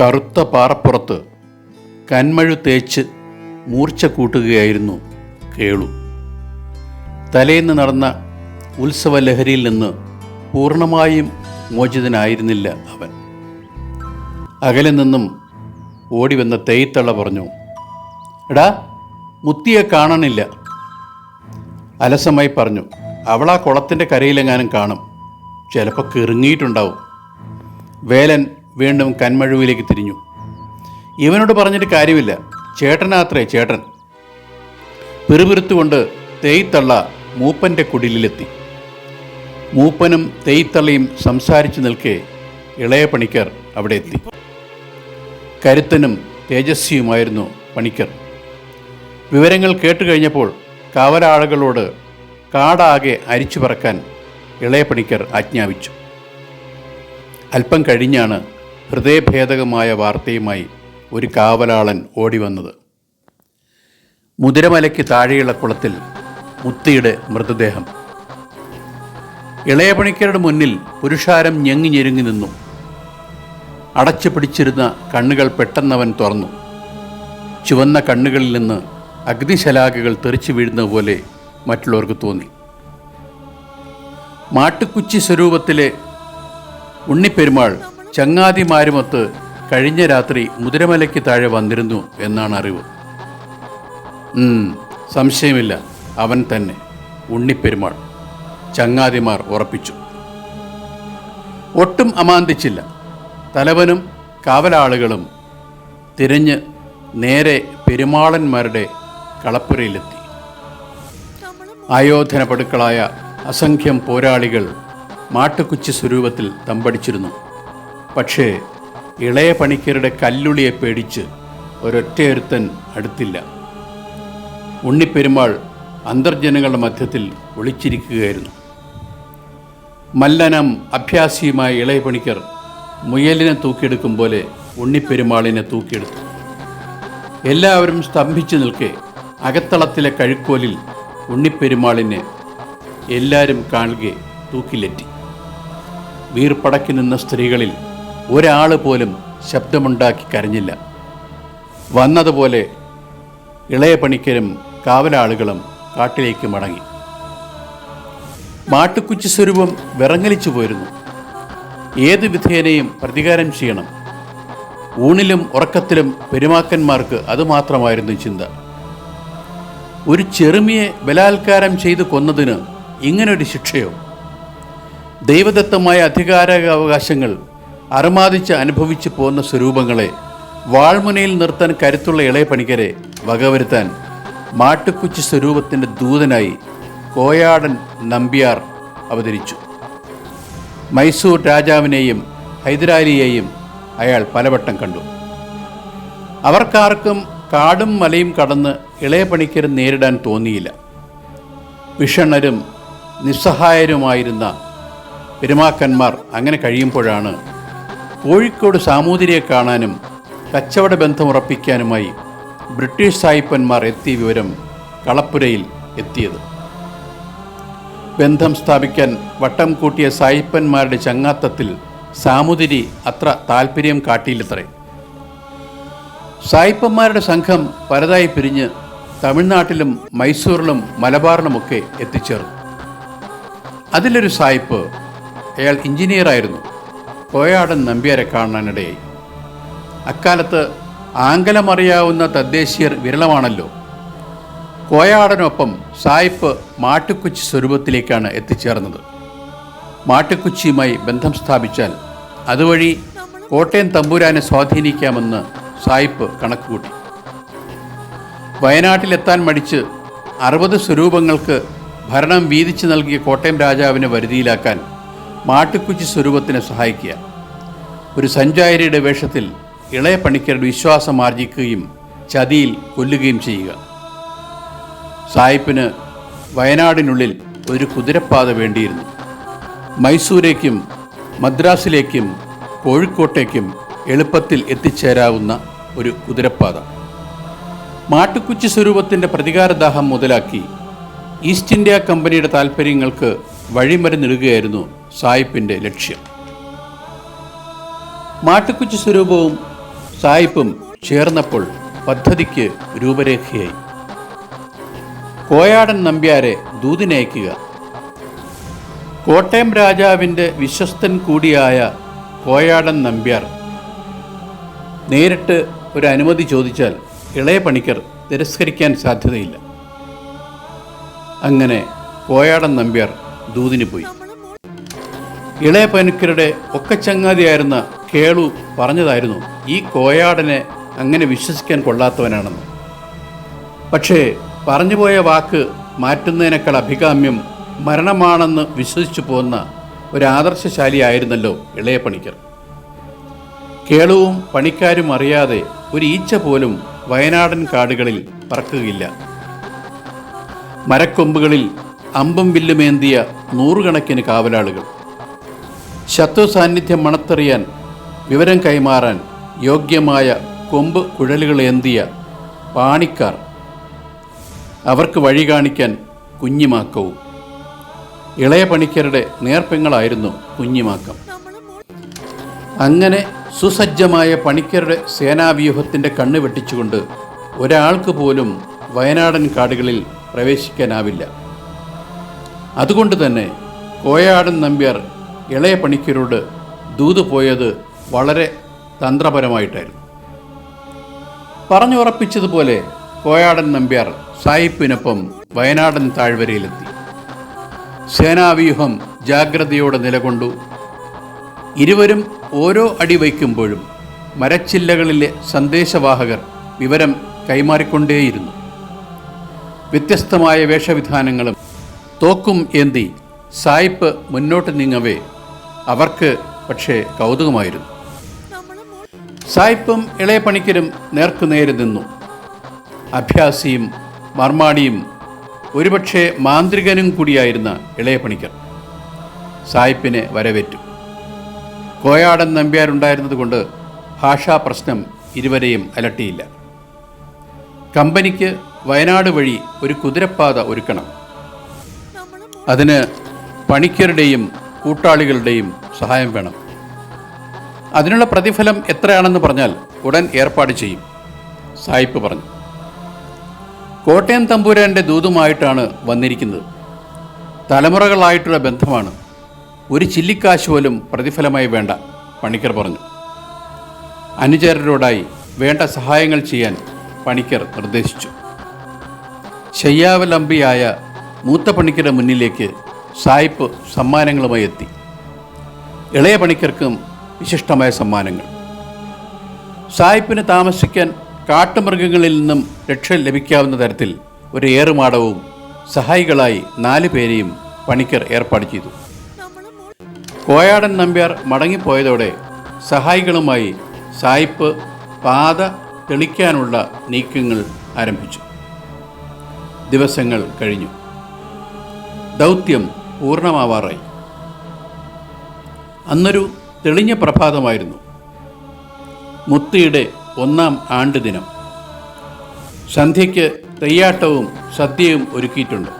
കറുത്ത പാറപ്പുറത്ത് കന്മഴു തേച്ച് മൂർച്ച കൂട്ടുകയായിരുന്നു കേളു. തലേന്ന് നടന്ന ഉത്സവലഹരിയിൽ നിന്ന് പൂർണമായും മോചിതനായിരുന്നില്ല അവൻ. അകലെ നിന്നും ഓടി വന്ന തേയ്ത്തള്ള പറഞ്ഞു എടാ മുത്തിയെ കാണണില്ല. അലസമായി പറഞ്ഞു അവളാ കുളത്തിന്റെ കരയിലെങ്ങാനും കാണും. ചിലപ്പോൾ കിറുങ്ങിയിട്ടുണ്ടാവും. വേലൻ വീണ്ടും കന്മഴുവിലേക്ക് തിരിഞ്ഞു. ഇവനോട് പറഞ്ഞിട്ട് കാര്യമില്ല. ചേട്ടനാത്രേ ചേട്ടൻ. പിറുപിറുത്തുകൊണ്ട് തേയ്ത്തള്ള മൂപ്പന്റെ കുടിലിലെത്തി. മൂപ്പനും തേയ്ത്തള്ളയും സംസാരിച്ചു നിൽക്കെ ഇളയ പണിക്കർ അവിടെ എത്തി. കരുത്തനും തേജസ്വിയുമായിരുന്നു പണിക്കർ. വിവരങ്ങൾ കേട്ടു കഴിഞ്ഞപ്പോൾ കാവലാളുകളോട് കാടാകെ അരിച്ചു പറക്കാൻ ഇളയ പണിക്കർ ആജ്ഞാപിച്ചു. അല്പം കഴിഞ്ഞാണ് ഹൃദയഭേദകമായ വാർത്തയുമായി ഒരു കാവലാളൻ ഓടി വന്നത് മുതിരമലയ്ക്ക് താഴെയുള്ള കുളത്തിൽ മുത്തിയുടെ മൃതദേഹം. ഇളയപണിക്കരുടെ മുന്നിൽ പുരുഷാരം ഞെങ്ങി ഞെരുങ്ങി നിന്നു. അടച്ചു പിടിച്ചിരുന്ന കണ്ണുകൾ പെട്ടെന്നവൻ തുറന്നു. ചുവന്ന കണ്ണുകളിൽ നിന്ന് അഗ്നിശലാകകൾ തെറിച്ചു വീഴുന്ന പോലെ മറ്റുള്ളവർക്ക് തോന്നി. മാട്ടുക്കുച്ചി സ്വരൂപത്തിലെ ഉണ്ണിപ്പെരുമാൾ ചങ്ങാതിമാരുമൊത്ത് കഴിഞ്ഞ രാത്രി മുതിരമലയ്ക്ക് താഴെ വന്നിരുന്നു എന്നാണ് അറിവ്. സംശയമില്ല. അവൻ തന്നെ. ഉണ്ണിപ്പെരുമാൾ. ചങ്ങാതിമാർ ഉറപ്പിച്ചു. ഒട്ടും അമാന്തിച്ചില്ല. തലവനും കാവലാളുകളും തിരഞ്ഞ് നേരെ പെരുമാളന്മാരുടെ കളപ്പുരയിലെത്തി. ആയോധന പടുക്കളായ അസംഖ്യം പോരാളികൾ മാട്ടുകുച്ചി സ്വരൂപത്തിൽ തമ്പടിച്ചിരുന്നു. പക്ഷേ ഇളയ പണിക്കരുടെ കല്ലുളിയെ പേടിച്ച് ഒരൊറ്റയൊരുത്തൻ അടുത്തില്ല. ഉണ്ണിപ്പെരുമാൾ അന്തർജനങ്ങളുടെ മധ്യത്തിൽ ഒളിച്ചിരിക്കുകയായിരുന്നു. മല്ലനം അഭ്യാസിയുമായ ഇളയ പണിക്കർ മുയലിനെ തൂക്കിയെടുക്കും പോലെ ഉണ്ണിപ്പെരുമാളിനെ തൂക്കിയെടുത്തു. എല്ലാവരും സ്തംഭിച്ചു നിൽക്കെ അകത്തളത്തിലെ കഴുക്കോലിൽ ഉണ്ണിപ്പെരുമാളിനെ എല്ലാവരും കാണുകെ തൂക്കിലെറ്റി വീർപ്പടക്കി നിന്ന സ്ത്രീകളിൽ ഒരാൾ പോലും ശബ്ദമുണ്ടാക്കി കരഞ്ഞില്ല. വന്നതുപോലെ ഇളയ പണിക്കരും കാവലാളുകളും കാട്ടിലേക്ക് മടങ്ങി. മാട്ടുക്കുച്ചി സ്വരൂപം വിറങ്ങലിച്ചു പോയിരുന്നു. ഏത് വിധേനയും പ്രതികാരം ചെയ്യണം. ഊണിലും ഉറക്കത്തിലും പെരുമാക്കന്മാർക്ക് അതുമാത്രമായിരുന്നു ചിന്ത. ഒരു ചെറുമിയെ ബലാത്കാരം ചെയ്തു കൊന്നതിന് ഇങ്ങനൊരു ശിക്ഷയോ? ദൈവദത്തമായ അധികാരാവകാശങ്ങൾ അറുമാദിച്ച് അനുഭവിച്ചു പോകുന്ന സ്വരൂപങ്ങളെ വാൾമുനയിൽ നിർത്താൻ കരുത്തുള്ള ഇളയ പണിക്കരെ വകവരുത്താൻ മാട്ടുക്കുച്ചി സ്വരൂപത്തിന്റെ ദൂതനായി കോയാടൻ നമ്പ്യാർ അവതരിച്ചു. മൈസൂർ രാജാവിനെയും ഹൈദരാലിയെയും അയാൾ പലവട്ടം കണ്ടു. അവർക്കാർക്കും കാടും മലയും കടന്ന് ഇളയ പണിക്കരെ നേരിടാൻ തോന്നിയില്ല. വിഷണരും നിസ്സഹായരുമായിരുന്ന പെരുമാക്കന്മാർ അങ്ങനെ കഴിയുമ്പോഴാണ് കോഴിക്കോട് സാമൂതിരിയെ കാണാനും കച്ചവട ബന്ധം ഉറപ്പിക്കാനുമായി ബ്രിട്ടീഷ് സായിപ്പന്മാർ എത്തിയ വിവരം കളപ്പുരയിൽ എത്തിയത്. ബന്ധം സ്ഥാപിക്കാൻ വട്ടം കൂട്ടിയ സായിപ്പന്മാരുടെ ചങ്ങാത്തത്തിൽ സാമുതിരി അത്ര താല്പര്യം കാട്ടിയില്ലത്രേ. സായിപ്പന്മാരുടെ സംഘം പലതായി പിരിഞ്ഞ് തമിഴ്നാട്ടിലും മൈസൂറിലും മലബാറിലുമൊക്കെ എത്തിച്ചേർന്നു. അതിലൊരു സായിപ്പ് അയാൾ എഞ്ചിനീയറായിരുന്നു. കോയാടൻ നമ്പ്യാരെ കാണാനിടയായി. അക്കാലത്ത് ആംഗലമറിയാവുന്ന തദ്ദേശീയർ വിരളമാണല്ലോ. കോയാടനൊപ്പം സായിപ്പ് മാട്ടുക്കുച്ചി സ്വരൂപത്തിലേക്കാണ് എത്തിച്ചേർന്നത്. മാട്ടുക്കുച്ചിയുമായി ബന്ധം സ്ഥാപിച്ചാൽ അതുവഴി കോട്ടയം തമ്പുരാനെ സ്വാധീനിക്കാമെന്ന് സായിപ്പ് കണക്കുകൂട്ടി. വയനാട്ടിലെത്താൻ മടിച്ച് അറുപത് സ്വരൂപങ്ങൾക്ക് ഭരണം വീതിച്ചു നൽകിയ കോട്ടയം രാജാവിനെ വരുതിയിലാക്കാൻ മാട്ടുക്കുച്ചി സ്വരൂപത്തിനെ സഹായിക്കുക. ഒരു സഞ്ചാരിയുടെ വേഷത്തിൽ ഇളയ പണിക്കരുടെ വിശ്വാസം ആർജിക്കുകയും ചതിയിൽ കൊല്ലുകയും ചെയ്യുക. സായിപ്പിന് വയനാടിനുള്ളിൽ ഒരു കുതിരപ്പാത വേണ്ടിയിരുന്നു. മൈസൂരേക്കും മദ്രാസിലേക്കും കോഴിക്കോട്ടേക്കും എളുപ്പത്തിൽ എത്തിച്ചേരാവുന്ന ഒരു കുതിരപ്പാത. മാട്ടുക്കുച്ചി സ്വരൂപത്തിന്റെ പ്രതികാരദാഹം മുതലാക്കി ഈസ്റ്റ് ഇന്ത്യ കമ്പനിയുടെ താൽപ്പര്യങ്ങൾക്ക് വഴിമരുന്നിടുകയായിരുന്നു സായിപ്പിന്റെ ലക്ഷ്യം. മാട്ടുക്കുച്ചി സ്വരൂപവും സായിപ്പും ചേർന്നപ്പോൾ പദ്ധതിക്ക് രൂപരേഖയായി. കോയാടൻ നമ്പ്യാരെ ദൂതിനയക്കുക കോട്ടയം രാജാവിന്റെ വിശ്വസ്തൻ കൂടിയായ കോയാടൻ നമ്പ്യാർ നേരിട്ട് ഒരു അനുമതി ചോദിച്ചാൽ ഇളയ പണിക്കർ തിരസ്കരിക്കാൻ സാധ്യതയില്ല. അങ്ങനെ കോയാടൻ നമ്പ്യാർ ദൂതിന് പോയി. ഇളയ ഒക്കെ ചങ്ങാതിയായിരുന്ന കേളു പറഞ്ഞതായിരുന്നു ഈ കോയാടനെ അങ്ങനെ വിശ്വസിക്കാൻ കൊള്ളാത്തവനാണെന്ന്. പക്ഷേ പറഞ്ഞുപോയ വാക്ക് മാറ്റുന്നതിനേക്കാൾ അഭികാമ്യം മരണമാണെന്ന് വിശ്വസിച്ചു പോകുന്ന ഒരു ആദർശശാലിയായിരുന്നല്ലോ ഇളയ പണിക്കർ. കേളുവും പണിക്കാരും അറിയാതെ ഒരു ഈച്ച പോലും വയനാടൻ കാടുകളിൽ പറക്കുകയില്ല. മരക്കൊമ്പുകളിൽ അമ്പും വില്ലുമേന്തിയ നൂറുകണക്കിന് കാവലാളുകൾ. ശത്രു സാന്നിധ്യം മണത്തെറിയാൻ വിവരം കൈമാറാൻ യോഗ്യമായ കൊമ്പ് കുഴലുകളേന്തിയ പാണിക്കാർ. അവർക്ക് വഴി കാണിക്കാൻ കുഞ്ഞിമാക്കവും ഇളയ പണിക്കരുടെ നേർപ്പെങ്ങളായിരുന്നു കുഞ്ഞിമാക്കം. അങ്ങനെ സുസജ്ജമായ പണിക്കരുടെ സേനാവ്യൂഹത്തിന്റെ കണ്ണ് വെട്ടിച്ചുകൊണ്ട് ഒരാൾക്ക് പോലും വയനാടൻ കാടുകളിൽ പ്രവേശിക്കാനാവില്ല. അതുകൊണ്ട് തന്നെ കോയാടൻ നമ്പ്യാർ ഇളയ പണിക്കരോട് ദൂത് പോയത് വളരെ തന്ത്രപരമായിട്ടായിരുന്നു. പറഞ്ഞുറപ്പിച്ചതുപോലെ കോയാടൻ നമ്പ്യാർ സായിപ്പിനൊപ്പം വയനാടൻ താഴ്വരയിലെത്തി. സേനാവ്യൂഹം ജാഗ്രതയോടെ നിലകൊണ്ടു. ഇരുവരും ഓരോ അടി വയ്ക്കുമ്പോഴും മരച്ചില്ലകളിലെ സന്ദേശവാഹകർ വിവരം കൈമാറിക്കൊണ്ടേയിരുന്നു. വ്യത്യസ്തമായ വേഷവിധാനങ്ങളും തോക്കും ഏന്തി സായിപ്പ് മുന്നോട്ട് നീങ്ങവേ അവർക്ക് പക്ഷേ കൗതുകമായിരുന്നു. സായിപ്പും ഇളയ പണിക്കരും നേർക്കുനേരെ നിന്നു. അഭ്യാസിയും മർമാടിയും ഒരുപക്ഷെ മാന്ത്രികനും കൂടിയായിരുന്ന ഇളയ പണിക്കർ സായിപ്പിനെ വരവേറ്റു. കോയാടൻ നമ്പ്യാരുണ്ടായിരുന്നതുകൊണ്ട് ഭാഷാ പ്രശ്നം ഇരുവരെയും അലട്ടിയില്ല. കമ്പനിക്ക് വയനാട് വഴി ഒരു കുതിരപ്പാത ഒരുക്കണം. അതിന് പണിക്കരുടെയും കൂട്ടാളികളുടെയും സഹായം വേണം. അതിനുള്ള പ്രതിഫലം എത്രയാണെന്ന് പറഞ്ഞാൽ ഉടൻ ഏർപ്പാട് ചെയ്യും സായിപ്പ് പറഞ്ഞു. കോട്ടയം തമ്പുരാന്റെ ദൂതുമായിട്ടാണ് വന്നിരിക്കുന്നത്. തലമുറകളായിട്ടുള്ള ബന്ധമാണ്. ഒരു ചില്ലിക്കാശ് പോലും പ്രതിഫലമായി വേണ്ട പണിക്കർ പറഞ്ഞു. അനുചരരോടായി വേണ്ട സഹായങ്ങൾ ചെയ്യാൻ പണിക്കർ നിർദ്ദേശിച്ചു. ശയ്യാവലംബിയായ മൂത്ത പണിക്കരുടെ മുന്നിലേക്ക് സായിപ്പ് സമ്മാനങ്ങളുമായി എത്തി. ഇളയ പണിക്കർക്കും വിശിഷ്ടമായ സമ്മാനങ്ങൾ. സായിപ്പിന് താമസിക്കാൻ കാട്ടുമൃഗങ്ങളിൽ നിന്നും രക്ഷ ലഭിക്കാവുന്ന തരത്തിൽ ഒരു ഏറുമാടവും സഹായികളായി നാല് പേരെയും പണിക്കർ ഏർപ്പാട് ചെയ്തു. കോയാടൻ നമ്പ്യാർ മടങ്ങിപ്പോയതോടെ സഹായികളുമായി സായിപ്പ് പാത തെളിക്കാനുള്ള നീക്കങ്ങൾ ആരംഭിച്ചു. ദിവസങ്ങൾ കഴിഞ്ഞു. ദൗത്യം പൂർണമാവാറായി. അന്നൊരു തെളിഞ്ഞ പ്രഭാതമായിരുന്നു. മുത്തിയുടെ ഒന്നാം ആണ്ട് ദിനം സന്ധ്യയ്ക്ക് തെയ്യാട്ടവും സദ്യയും ഒരുക്കിയിട്ടുണ്ട്.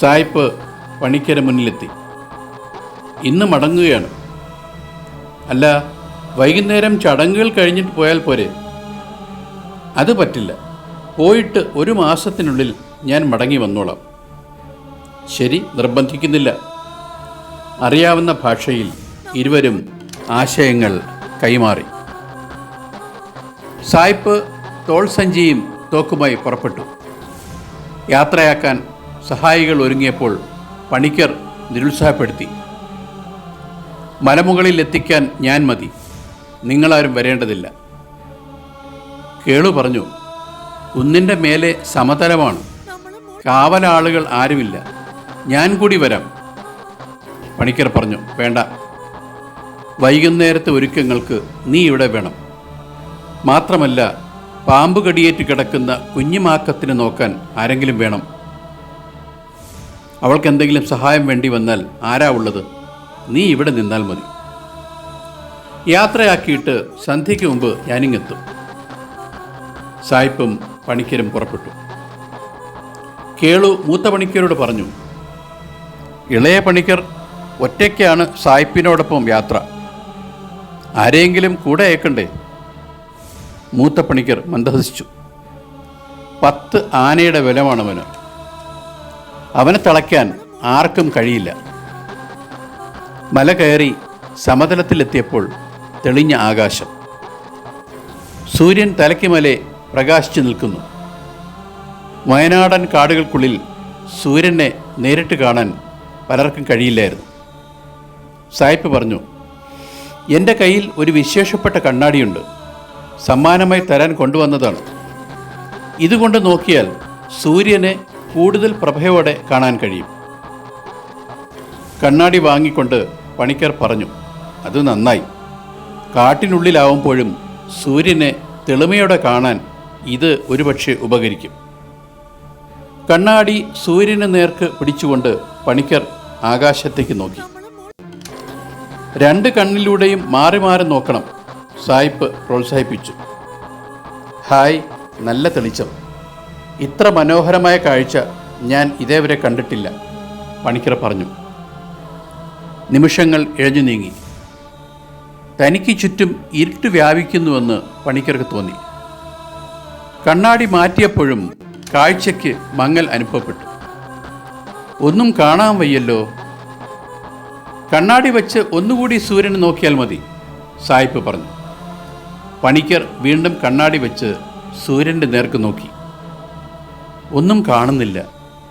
സായിപ്പ് പണിക്കര മുന്നിലെത്തി. ഇന്ന് മടങ്ങുകയാണ്. അല്ല വൈകുന്നേരം ചടങ്ങുകൾ കഴിഞ്ഞിട്ട് പോയാൽ പോരെ? അത് പറ്റില്ല. പോയിട്ട് ഒരു മാസത്തിനുള്ളിൽ ഞാൻ മടങ്ങി വന്നോളാം. ശരി നിർബന്ധിക്കുന്നില്ല. അറിയാവുന്ന ഭാഷയിൽ ഇരുവരും ആശയങ്ങൾ കൈമാറി. സായിപ്പ് തോൾ സഞ്ചിയും തോക്കുമായി പുറപ്പെട്ടു. യാത്രയാക്കാൻ സഹായികൾ ഒരുങ്ങിയപ്പോൾ പണിക്കർ നിരുത്സാഹപ്പെടുത്തി. മലമുകളിൽ എത്തിക്കാൻ ഞാൻ മതി നിങ്ങളാരും വരേണ്ടതില്ല. കേളു പറഞ്ഞു കുന്നിന്റെ മേലെ സമതലമാണ് കാവലാളുകൾ ആരുമില്ല. ഞാൻ കൂടി വരാം. പണിക്കർ പറഞ്ഞു വേണ്ട. വൈകുന്നേരത്തെ ഒരുക്കങ്ങൾക്ക് നീ ഇവിടെ വേണം. മാത്രമല്ല പാമ്പ് കടിയേറ്റ് കിടക്കുന്ന കുഞ്ഞുമാക്കത്തിന് നോക്കാൻ ആരെങ്കിലും വേണം. അവൾക്ക് എന്തെങ്കിലും സഹായം വേണ്ടി വന്നാൽ ആരാ ഉള്ളത്? നീ ഇവിടെ നിന്നാൽ മതി. യാത്രയാക്കിയിട്ട് സന്ധ്യയ്ക്ക് മുമ്പ് ഞാനിങ്ങെത്തും. സായിപ്പും പണിക്കരും പുറപ്പെട്ടു. കേളു മൂത്ത പണിക്കരോട് പറഞ്ഞു ഇളയ പണിക്കർ ഒറ്റയ്ക്കാണ് സായിപ്പിനോടൊപ്പം യാത്ര. ആരെയെങ്കിലും കൂടെ അയക്കണ്ടേ മൂത്തപ്പണിക്കർ മന്ദഹസിച്ചു. പത്ത് ആനയുടെ ബലമാണവന്. അവനെ തളയ്ക്കാൻ ആർക്കും കഴിയില്ല. മല കയറി സമതലത്തിലെത്തിയപ്പോൾ തെളിഞ്ഞ ആകാശം. സൂര്യൻ തലയ്ക്ക് മലെ പ്രകാശിച്ചു നിൽക്കുന്നു. വയനാടൻ കാടുകൾക്കുള്ളിൽ സൂര്യനെ നേരിട്ട് കാണാൻ പലർക്കും കഴിയില്ലായിരുന്നു. സായിപ്പ് പറഞ്ഞു എന്റെ കയ്യിൽ ഒരു വിശേഷപ്പെട്ട കണ്ണാടിയുണ്ട്. സമ്മാനമായി തരാൻ കൊണ്ടുവന്നതാണ്. ഇതുകൊണ്ട് നോക്കിയാൽ സൂര്യനെ കൂടുതൽ പ്രഭയോടെ കാണാൻ കഴിയും. കണ്ണാടി വാങ്ങിക്കൊണ്ട് പണിക്കർ പറഞ്ഞു അത് നന്നായി. കാട്ടിനുള്ളിലാവുമ്പോഴും സൂര്യനെ തെളിമയോടെ കാണാൻ ഇത് ഒരുപക്ഷെ ഉപകരിക്കും. കണ്ണാടി സൂര്യന് നേർക്ക് പിടിച്ചുകൊണ്ട് പണിക്കർ ആകാശത്തേക്ക് നോക്കി. രണ്ട് കണ്ണിലൂടെയും മാറി മാറി നോക്കണം സായിപ്പ് പ്രോത്സാഹിപ്പിച്ചു. ഹായ് നല്ല തെളിച്ചം. ഇത്ര മനോഹരമായ കാഴ്ച ഞാൻ ഇതേവരെ കണ്ടിട്ടില്ല പണിക്കർ പറഞ്ഞു. നിമിഷങ്ങൾ ഇഴഞ്ഞു നീങ്ങി. തനിക്ക് ചുറ്റും ഇരുട്ട് വ്യാപിക്കുന്നുവെന്ന് പണിക്കർക്ക് തോന്നി. കണ്ണാടി മാറ്റിയപ്പോഴും കാഴ്ചയ്ക്ക് മങ്ങൽ അനുഭവപ്പെട്ടു. ഒന്നും കാണാൻ വയ്യല്ലോ. കണ്ണാടി വെച്ച് ഒന്നുകൂടി സൂര്യനെ നോക്കിയാൽ മതി സായിപ്പ് പറഞ്ഞു. പണിക്കർ വീണ്ടും കണ്ണാടി വെച്ച് സൂര്യന്റെ നേർക്ക് നോക്കി. ഒന്നും കാണുന്നില്ല.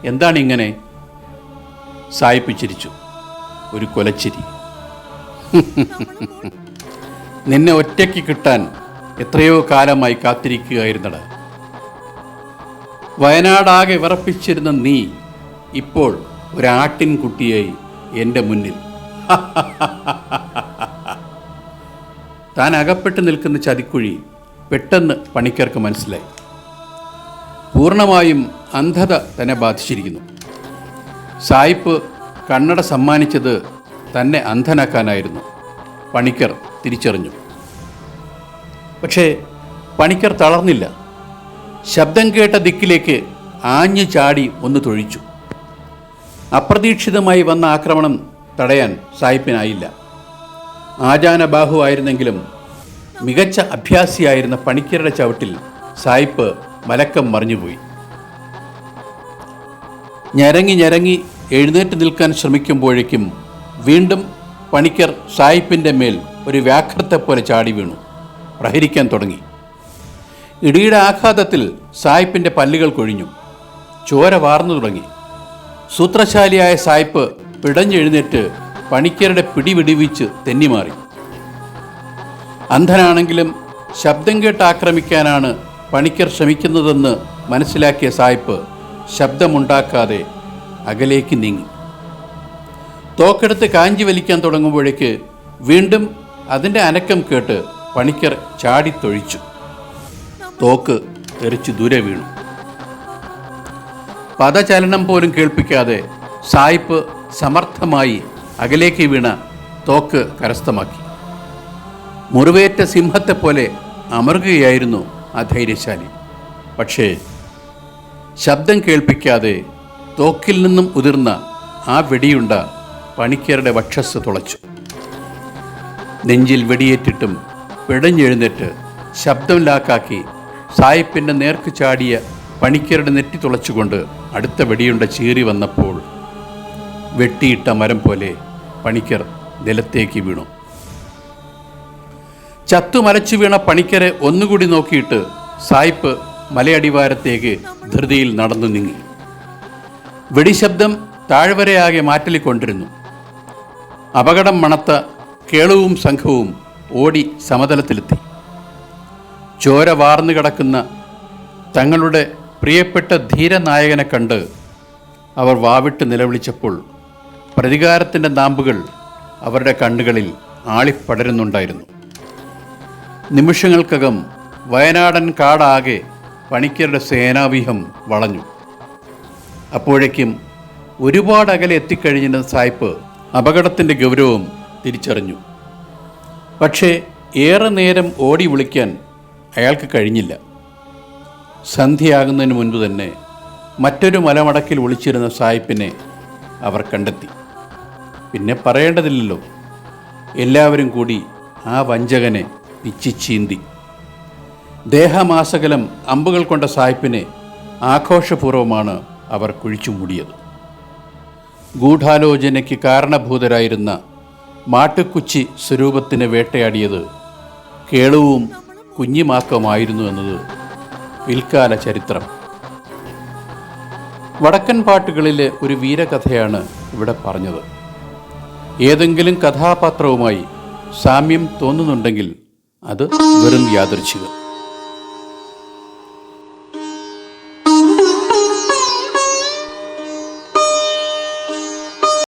എന്താണ് ഇങ്ങനെ? സായിപ്പ് ചിരിച്ചു. ഒരു കൊലച്ചിരി. നിന്നെ ഒറ്റയ്ക്ക് കിട്ടാൻ എത്രയോ കാലമായി കാത്തിരിക്കുകയായിരുന്നട. വയനാടാകെ വിറപ്പിച്ചിരുന്ന നീ ഇപ്പോൾ ഒരാട്ടിൻ കുട്ടിയായി എന്റെ മുന്നിൽ. താൻ അകപ്പെട്ട് നിൽക്കുന്ന ചതിക്കുഴി പെട്ടെന്ന് പണിക്കർക്ക് മനസ്സിലായി. പൂർണമായും അന്ധത തന്നെ ബാധിച്ചിരിക്കുന്നു. സായിപ്പ് കണ്ണട സമ്മാനിച്ചത് തന്നെ അന്ധനാക്കാനായിരുന്നു. പണിക്കർ തിരിച്ചറിഞ്ഞു. പക്ഷേ പണിക്കർ തളർന്നില്ല. ശബ്ദം കേട്ട ദിക്കിലേക്ക് ആഞ്ഞു ചാടി ഒന്ന് തൊഴിച്ചു. അപ്രതീക്ഷിതമായി വന്ന ആക്രമണം തടയാൻ സായിപ്പിനായില്ല. ആയിരുന്നെങ്കിലും മികച്ച അഭ്യാസിയായിരുന്ന പണിക്കരുടെ ചവിട്ടിൽ സായിപ്പ് മലക്കം മറിഞ്ഞുപോയി. ഞരങ്ങി ഞരങ്ങി എഴുന്നേറ്റ് നിൽക്കാൻ ശ്രമിക്കുമ്പോഴേക്കും വീണ്ടും പണിക്കർ സായിപ്പിന്റെ മേൽ ഒരു വ്യാഘ്രത്തെ പോലെ ചാടി വീണു. പ്രഹരിക്കാൻ തുടങ്ങി. ഇടിയുടെ ആഘാതത്തിൽ സായിപ്പിന്റെ പല്ലുകൾ കൊഴിഞ്ഞു. ചോര വാർന്നു തുടങ്ങി. സൂത്രശാലിയായ സായിപ്പ് പിടഞ്ഞെഴുന്നേറ്റ് പണിക്കരുടെ പിടിവിടിവിച്ച് തെന്നിമാറി. അന്ധനാണെങ്കിലും ശബ്ദം കേട്ട് ആക്രമിക്കാനാണ് പണിക്കർ ശ്രമിക്കുന്നതെന്ന് മനസ്സിലാക്കിയ സായിപ്പ് ശബ്ദമുണ്ടാക്കാതെ അകലേക്ക് നീങ്ങി. തോക്കെടുത്ത് കാഞ്ചി വലിക്കാൻ തുടങ്ങുമ്പോഴേക്ക് വീണ്ടും അതിന്റെ അനക്കം കേട്ട് പണിക്കർ ചാടിത്തൊഴിച്ചു. തോക്ക് എറിച്ച് ദൂരെ വീണു. പദചലനം പോലും കേൾപ്പിക്കാതെ സായിപ്പ് സമർത്ഥമായി അകലേക്ക് വീണ തോക്ക് കരസ്ഥമാക്കി. മുറിവേറ്റ സിംഹത്തെപ്പോലെ അമറുകയായിരുന്നു ആ ധൈര്യശാലി. പക്ഷേ ശബ്ദം കേൾപ്പിക്കാതെ തോക്കിൽ നിന്നും ഉതിർന്ന ആ വെടിയുണ്ട പണിക്കരുടെ വക്ഷസ് തുളച്ചു. നെഞ്ചിൽ വെടിയേറ്റിട്ടും പിടഞ്ഞെഴുന്നേറ്റ് ശബ്ദം ലാക്കാക്കി സായിപ്പിന്റെ നേർക്ക് ചാടിയ പണിക്കരുടെ നെറ്റി തുളച്ചുകൊണ്ട് അടുത്ത വെടിയുണ്ട ചീറി വന്നപ്പോൾ വെട്ടിയിട്ട മരം പോലെ പണിക്കർ നിലത്തേക്ക് വീണു. ചത്തു മലച്ചു വീണ പണിക്കരെ ഒന്നുകൂടി നോക്കിയിട്ട് സായിപ്പ് മലയടിവാരത്തേക്ക് ധൃതിയിൽ നടന്നു നീങ്ങി. വെടിശബ്ദം താഴ്വരയാകെ മാറ്റലിക്കൊണ്ടിരുന്നു. അപകടം മണത്ത കേളവും സംഘവും ഓടി സമതലത്തിലെത്തി. ചോര വാർന്നു കിടക്കുന്ന തങ്ങളുടെ പ്രിയപ്പെട്ട ധീരനായകനെ കണ്ട് അവർ വാവിട്ട് നിലവിളിച്ചപ്പോൾ പ്രതികാരത്തിന്റെ നാമ്പുകൾ അവരുടെ കണ്ണുകളിൽ ആളിപ്പടരുന്നുണ്ടായിരുന്നു. നിമിഷങ്ങൾക്കകം വയനാടൻ കാടാകെ പണിക്കരുടെ സേനാവ്യൂഹം വളഞ്ഞു. അപ്പോഴേക്കും ഒരുപാട് അകലെ എത്തിക്കഴിഞ്ഞിരുന്ന സായിപ്പ് അപകടത്തിന്റെ ഗൗരവം തിരിച്ചറിഞ്ഞു. പക്ഷേ ഏറെ നേരം ഓടി വിളിക്കാൻ അയാൾക്ക് കഴിഞ്ഞില്ല. സന്ധ്യയാകുന്നതിന് മുൻപ് തന്നെ മറ്റൊരു മലമടക്കിൽ ഒളിച്ചിരുന്ന സായിപ്പിനെ അവർ കണ്ടെത്തി. പിന്നെ പറയേണ്ടതില്ലല്ലോ. എല്ലാവരും കൂടി ആ വഞ്ചകനെ പിച്ചിച്ചീന്തി ദേഹമാസകലം അമ്പുകൾ കൊണ്ട സായിപ്പിനെ ആഘോഷപൂർവമാണ് അവർ കുഴിച്ചു മൂടിയത്. ഗൂഢാലോചനയ്ക്ക് കാരണഭൂതരായിരുന്ന മാട്ടുക്കുച്ചി സ്വരൂപത്തിന് വേട്ടയാടിയത് കേളുവും കുഞ്ഞിമാക്കമായിരുന്നു എന്നത് പിൽക്കാല ചരിത്രം. വടക്കൻ പാട്ടുകളിലെ ഒരു വീരകഥയാണ് ഇവിടെ പറഞ്ഞത്. ഏതെങ്കിലും കഥാപാത്രവുമായി സാമ്യം തോന്നുന്നുണ്ടെങ്കിൽ അത് വെറും യാദൃച്ഛികം